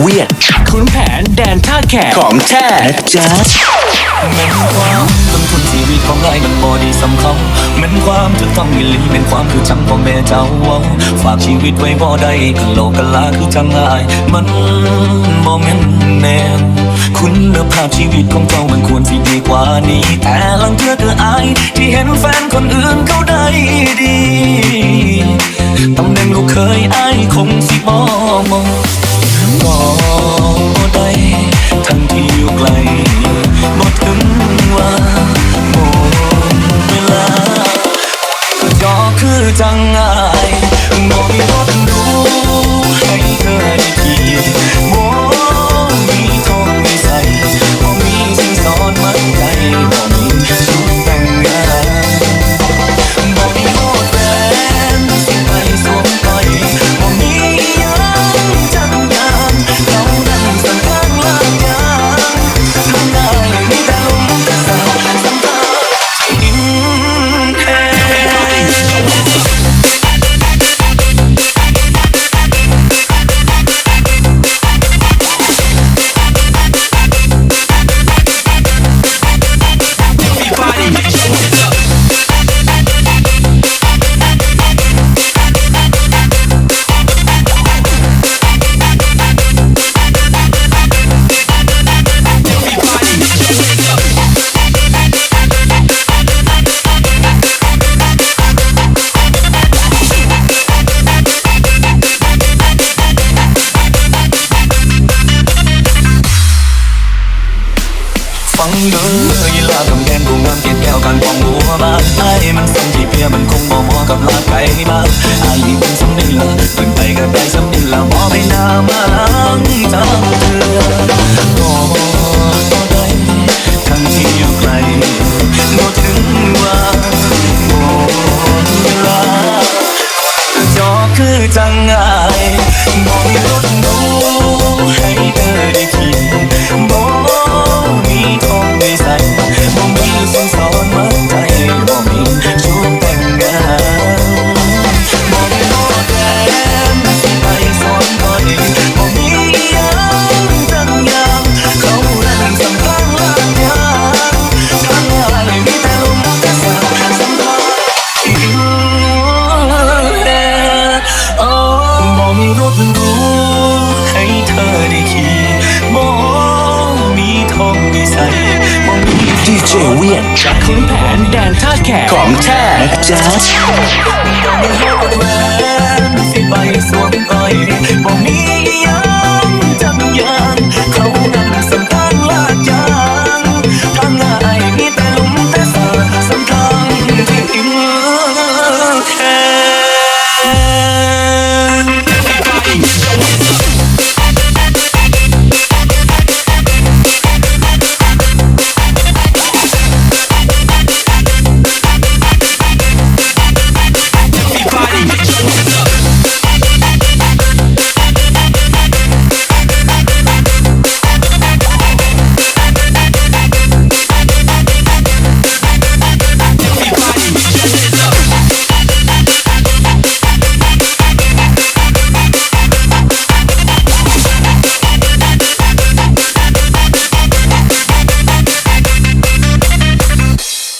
เวียดขุนแผนแดนท่าแขกของแท้นะจ๊ะแม่นความลงทุนชีวิตของไอ้มันบ่ดีสำคัญแม่นความถูกต้องมิลีแม่นความคือจังพ่อแม่เจ้าว้าฝากชีวิตไว้บ่ได้กันโลกกันลาคือจังอายมันบ่แม่นแน่คุณภาพชีวิตของเจ้ามันควรสิดีกว่านี้ แต่ลังเทื่อคืออายที่เห็นแฟนคนอื่นเขาได้ จอคือจังอ ฟังเด้อยีลากำแพงกูงามเกลียดแก้วกันกองหัวบ้านไอ้มันส่งที่เพียมันคงบ่เหมาะกับลาไก่บ้านไอ้นี่เป็นสำนิละเป็นไปก็ได้สำนิละบ่ เจเวียนจักขุนแผนแดนท่าแขกของแท้นะจ๊ะบอกมีอย่ง